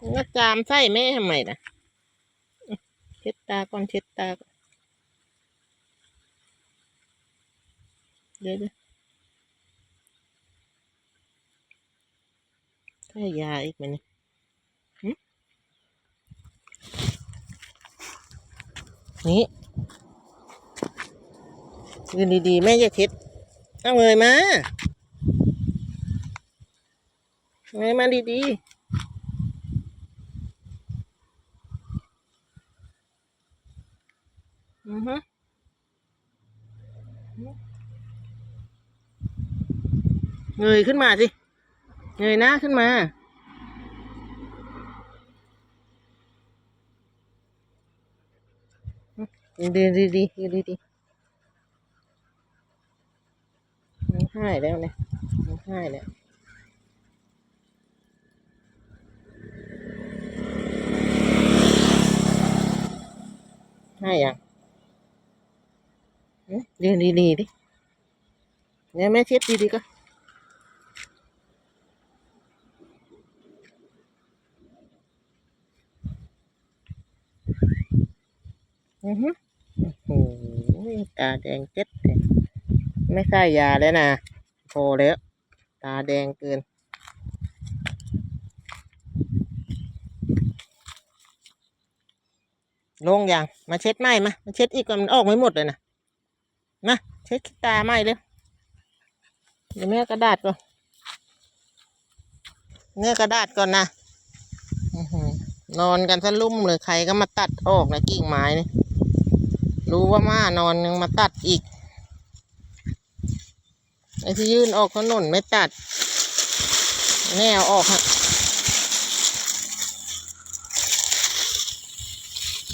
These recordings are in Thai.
ก็จามไส้แม่ทำไมนะเช็ดตาก่อนเช็ดตาก่อนเดี๋ยวเดี๋ยวใช่ยาอีกไหมเนี่ยนี่ยืนดีๆ แม่จะเช็ดเอาเงยมาเงยมาดีๆ อือฮึ เงยขึ้นมาสิ เงยหน้าขึ้นมา เดินดีดีดีดีดีมันหายแล้วเนี่ยมันหายแล้วให้ยังเดินดีๆดิเนี่ยแม่เช็ดดีๆก็ Ừ, đi đi đi đi nghe mẹ chết đi đi cơ ừ hứ. Ôi, tà đen chết rồi. ไม่ใช่ยาแล้วนะพอแล้ว ตาแดงเกิน ลงยังมาเช็ดไหมมามาเช็ดอีกก่อนมันออกไม่หมดเลยนะมาเช็ดตาไหมเร็วเดี๋ยวแม่กระดาษก่อนแม่กระดาษก่อนนะอนอนกันซะลุ่มเลยใครก็มาตัดออกนะกิ่งไม้นี่ รู้ว่ามานอนยังมาตัดอีกไอ้ที่ยื่นออกถนนไม่ตัด แนวออกฮะ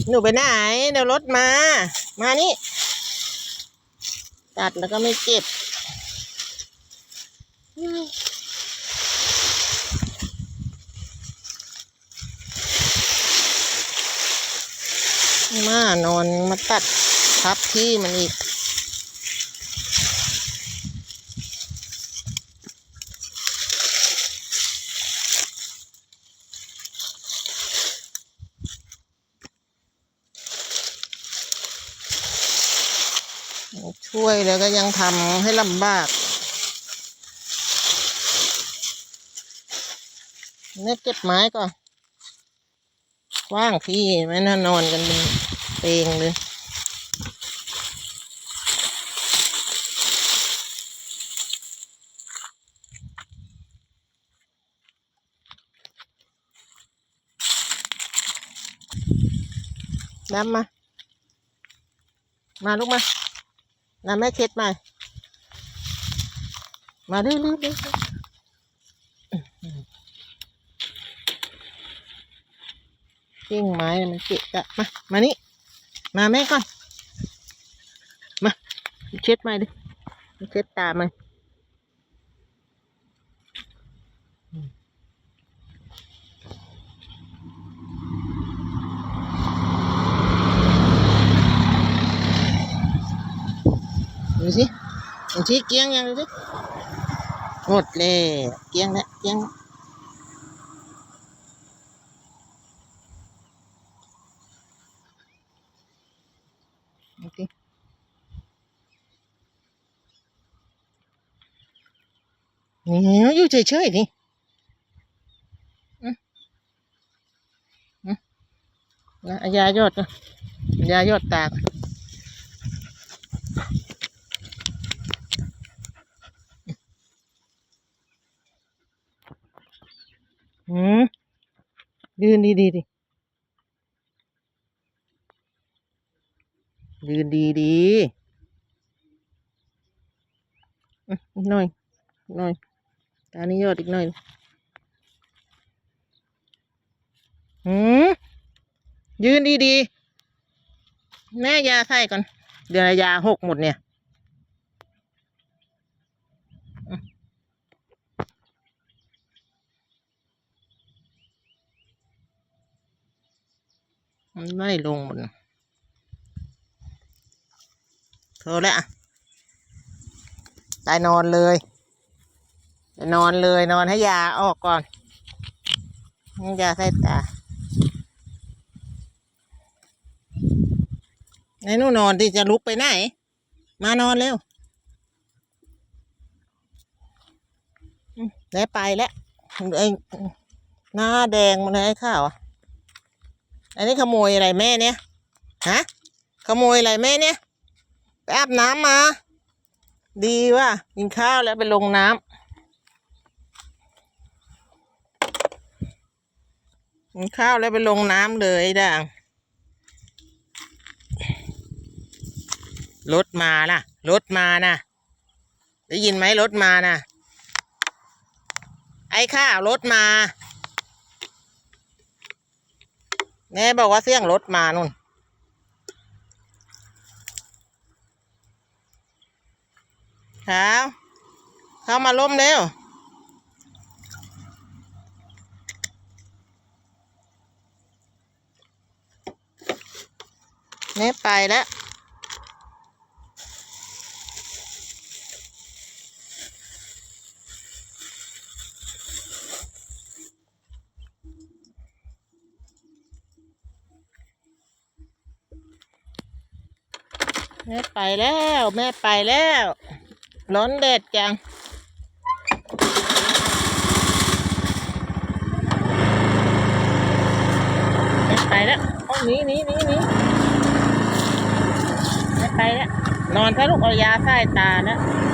หนูไปไหนเดี๋ยวรถมา มานี่ ตัดแล้วก็ไม่เก็บ มานอนมาตัดทับที่มันอีก ช่วยแล้วก็ยังทำให้ลำบากเนี่ยเก็บไม้ก่อน ว้างที่ไม่น่านอนกันเป็นเปงเลยน้ำมา มาลูกมาน้ำแม่เช็ดมา มาเร็วเร็วเร็วเร็ว กิ่งไม้มันเกะกะมามานี่มาแม่ก่อนมาเช็ดมาดิเช็ดตามันดูสิดูสิเกี้ยงยังดูสิหมดเลยเกี้ยงแล้วเกี้ยงแล้วโอเค นี่อยู่เฉยๆนี่อืมอืมนะเอายายอดก่อนยายอดตากอนอืมยืนดีดีดิยืนดีดีอืมอีกหน่อยอีกหน่อย ตานี้ยอดอีกหน่อยอืมยืนดีดีแม่ยาใส่ก่อน เดี๋ยวยาหกหมดเนี่ยมันไม่ลงหมดโทรแล้วอะตายนอนเลย นอนเลยนอนให้ยาออกก่อนน้ำยาใส่ตาไหนนู่นอนที่จะลุกไปไหน มานอนเร็วอืมได้ไปแล้วไอ้หน้าแดงมันไอ้ข้าวอะอันนี้ขโมยอะไรแม่เนี่ยฮะขโมยอะไรแม่เนี่ยไปอาบน้ำมา ดีว่ะกินข้าวแล้วไปลงน้ำ กินข้าวแล้วไปลงน้ำเลยด่างรถมาน่ะรถมานะได้ยินไหมรถมานะไอ้ข้าวรถมาแม่บอกว่าเสี่ยงรถมานุ่นครับเข้ามาล้มเร็ว แม่ไปแล้วแม่ไปแล้ว แม่ไปแล้ว ร้อนแดดจังแม่ไปแล้วโอ้หนีหนีหนีหนี แม่ไปแล้วนอนถ้าลูกเอายาใส่ตาแล้วพรุ่งนี้ก็